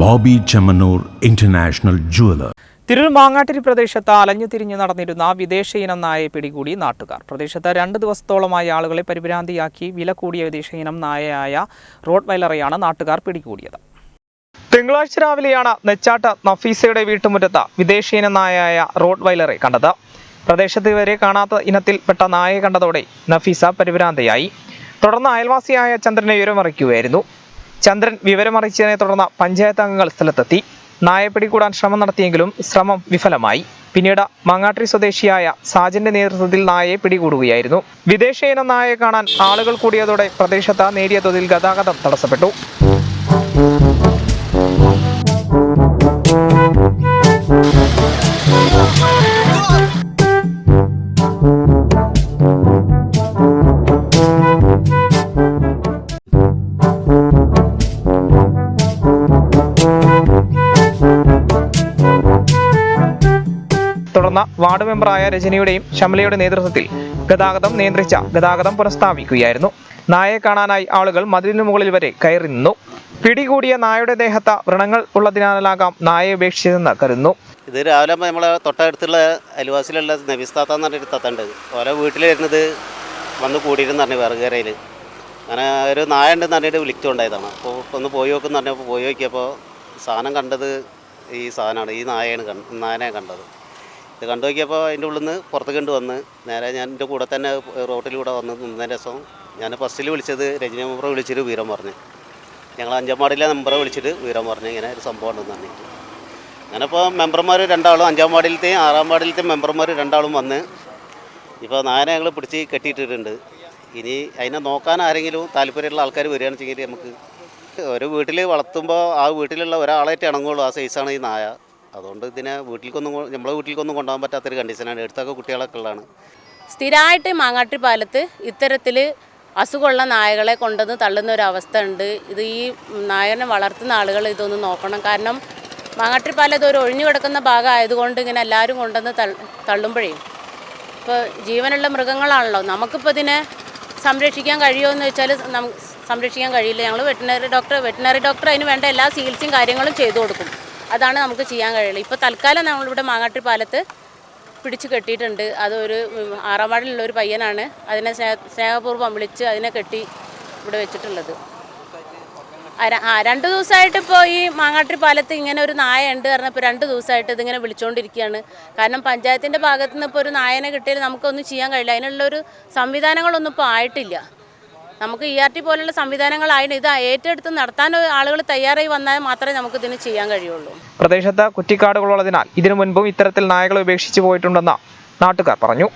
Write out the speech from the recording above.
Boby Chemmanur international jeweller. Tirur Mangattiri പ്രദേശത്ത് അലഞ്ഞു തിരിഞ്ഞു നടന്നിരുന്ന വിദേശ ഇനം നായയെ പിടികൂടി നാട്ടുകാർ. പ്രദേശത്ത് രണ്ട് ദിവസത്തോളമായി ആളുകളെ പരിഭ്രാന്തിയാക്കി വില കൂടിയ വിദേശ ഇനം നായയായ റോഡ് വൈലറെയാണ് നാട്ടുകാർ പിടികൂടിയത്. തിങ്കളാഴ്ച രാവിലെയാണ് നെച്ചാട്ട് നഫീസയുടെ വീട്ടുമുറ്റത്ത് വിദേശ ഇനം നായയായ റോഡ് വൈലറെ കണ്ടത്. പ്രദേശത്ത് ഇവരെ കാണാത്ത ഇനത്തിൽപ്പെട്ട നായയെ കണ്ടതോടെ നഫീസ പരിഭ്രാന്തയായി. തുടർന്ന് അയൽവാസിയായ ചന്ദ്രനെ വിവരമറിയിക്കുകയായിരുന്നു ചന്ദ്രൻ വിവരമറിയിച്ചതിനെ തുടർന്ന് പഞ്ചായത്ത് അംഗങ്ങൾ സ്ഥലത്തെത്തി. നായയെ പിടികൂടാൻ ശ്രമം നടത്തിയെങ്കിലും ശ്രമം വിഫലമായി. പിന്നീട് മങ്ങാട്ടി സ്വദേശിയായ സാജന്റെ നേതൃത്വത്തിൽ നായയെ പിടികൂടുകയായിരുന്നു. വിദേശ ഇനം നായയെ കാണാൻ ആളുകൾ കൂടിയതോടെ പ്രദേശത്ത് നേരിയ തോതിൽ ഗതാഗതം തടസ്സപ്പെട്ടു. തുടർന്ന് വാർഡ് മെമ്പറായ രജനിയുടെയും ശമലയുടെ നേതൃത്വത്തിൽ ഗതാഗതം നിയന്ത്രിച്ച ഗതാഗതം പുനഃസ്ഥാപിക്കുകയായിരുന്നു. നായയെ കാണാനായി ആളുകൾ മതിലിന് മുകളിൽ വരെ കയറി നിന്നു. പിടികൂടിയ നായയുടെ ദേഹത്ത വ്രണങ്ങൾ ഉള്ളതിനാലാകാം നായയെ ഉപേക്ഷിച്ചതെന്ന് കരുതുന്നു. ഇത് രാവിലെ നമ്മളെ തൊട്ടടുത്തുള്ള അയൽവാസിയിലുള്ള നബിസ്താത്ത എന്ന് പറഞ്ഞൊരു തത്തണ്ട്. ഓരോ വീട്ടിലിരുന്നത് വന്ന് കൂടിയിരുന്നു പറഞ്ഞു വിറകരയിൽ അങ്ങനെ ഒരു നായ ഉണ്ടെന്ന് പറഞ്ഞിട്ട് വിളിച്ചുണ്ടായതാണ്. അപ്പോൾ ഒന്ന് പോയി നോക്കുമെന്ന് പറഞ്ഞപ്പോൾ പോയി നോക്കിയപ്പോൾ സാധനം കണ്ടത് ഈ സാധനമാണ് ഈ നായയാണ് കണ്ട നായനെ കണ്ടത്. ഇത് കണ്ടു നോക്കിയപ്പോൾ അതിന്റെ ഉള്ളിൽ നിന്ന് പുറത്ത് കണ്ട് വന്ന്. നേരെ ഞാൻ എന്റെ കൂടെ തന്നെ റോട്ടിലൂടെ വന്ന് നിന്നതിന്റെ രസം ഞാൻ ഫസ്റ്റിൽ വിളിച്ചത് രജനി മെമ്പറെ വിളിച്ചിട്ട് വീരം പറഞ്ഞു. ഞങ്ങൾ അഞ്ചാം വാർഡിലെ മെമ്പറെ വിളിച്ചിട്ട് വീരം പറഞ്ഞു. ഇങ്ങനെ ഒരു സംഭവം ഉണ്ടെന്ന് പറഞ്ഞിട്ട്. ഞാനിപ്പോൾ മെമ്പർമാർ രണ്ടാളും അഞ്ചാം വാർഡിലത്തെയും ആറാം വാർഡിലത്തെയും മെമ്പർമാർ രണ്ടാളും വന്ന് ഇപ്പോൾ നായനെ ഞങ്ങൾ പിടിച്ച് കെട്ടിയിട്ടിട്ടുണ്ട്. ഇനി അതിനെ നോക്കാൻ ആരെങ്കിലും താല്പര്യമുള്ള ആൾക്കാർ വരികയാണെന്ന് വെച്ചെങ്കിൽ നമുക്ക് ഒരു വീട്ടിൽ വളർത്തുമ്പോൾ ആ വീട്ടിലുള്ള ഒരാളായിട്ട് ഇണങ്ങുള്ളൂ. ആ സൈസാണ് ഈ നായ. അതുകൊണ്ട് ഇതിനെ വീട്ടിലേക്കൊന്നും നമ്മളെ വീട്ടിലേക്കൊന്നും കൊണ്ടുപോകാൻ പറ്റാത്തൊരു കണ്ടീഷനാണ് എടുത്തൊക്കെ കുട്ടികളൊക്കെ ഉള്ളതാണ്. സ്ഥിരമായിട്ട് മാങ്ങാട്ടി പാലത്ത് ഇത്തരത്തിൽ അസുഖമുള്ള നായകളെ കൊണ്ടുവന്ന് തള്ളുന്ന ഒരു അവസ്ഥ ഉണ്ട്. ഇത് ഈ നായനെ വളർത്തുന്ന ആളുകൾ ഇതൊന്ന് നോക്കണം. കാരണം മാങ്ങാട്ടി പാലത്ത് ഒരു ഒഴിഞ്ഞു കിടക്കുന്ന ഭാഗമായതുകൊണ്ട് ഇങ്ങനെ എല്ലാവരും കൊണ്ടുവന്ന് തള്ളുമ്പോഴേ ഇപ്പോൾ ജീവനുള്ള മൃഗങ്ങളാണല്ലോ. നമുക്കിപ്പോൾ ഇതിനെ സംരക്ഷിക്കാൻ എന്ന് വെച്ചാൽ സംരക്ഷിക്കാൻ കഴിയില്ല. ഞങ്ങൾ വെറ്റിനറി ഡോക്ടർ വെറ്റിനറി ഡോക്ടർ അതിന് വേണ്ട എല്ലാ ചികിത്സയും കാര്യങ്ങളും ചെയ്തു കൊടുക്കും. അതാണ് നമുക്ക് ചെയ്യാൻ കഴിയുള്ളൂ. ഇപ്പോൾ തൽക്കാലം നമ്മളിവിടെ മാങ്ങാട്ടി പാലത്ത് പിടിച്ച് കെട്ടിയിട്ടുണ്ട്. അതൊരു ആറാം ഒരു പയ്യനാണ്. അതിനെ സ്നേഹ സ്നേഹപൂർവം വിളിച്ച് അതിനെ കെട്ടി ഇവിടെ വെച്ചിട്ടുള്ളത്. ആ രണ്ട് ദിവസമായിട്ട് ഇപ്പോൾ ഈ മാങ്ങാട്ടി പാലത്ത് ഇങ്ങനെ ഒരു നായ ഉണ്ട് കാരണം ഇപ്പോൾ രണ്ട് ദിവസമായിട്ട് ഇതിങ്ങനെ വിളിച്ചുകൊണ്ടിരിക്കുകയാണ് കാരണം പഞ്ചായത്തിന്റെ ഭാഗത്തുനിന്ന് ഇപ്പോൾ ഒരു നായനെ കിട്ടിയാൽ നമുക്കൊന്നും ചെയ്യാൻ കഴിയില്ല. അതിനുള്ളൊരു സംവിധാനങ്ങളൊന്നും ഇപ്പോൾ ആയിട്ടില്ല. നമുക്ക് ഇ ആർ ടി പോലുള്ള സംവിധാനങ്ങളായിട്ട് ഇത് ഏറ്റെടുത്ത് നടത്താൻ ആളുകൾ തയ്യാറായി വന്നാൽ മാത്രമേ നമുക്ക് ഇതിന് ചെയ്യാൻ കഴിയുള്ളൂ. പ്രദേശത്ത് കുറ്റിക്കാടുകളുള്ളതിനാൽ ഇതിനു മുൻപും ഇത്തരത്തിൽ നായകളെ ഉപേക്ഷിച്ചു പോയിട്ടുണ്ടെന്ന് നാട്ടുകാർ പറഞ്ഞു.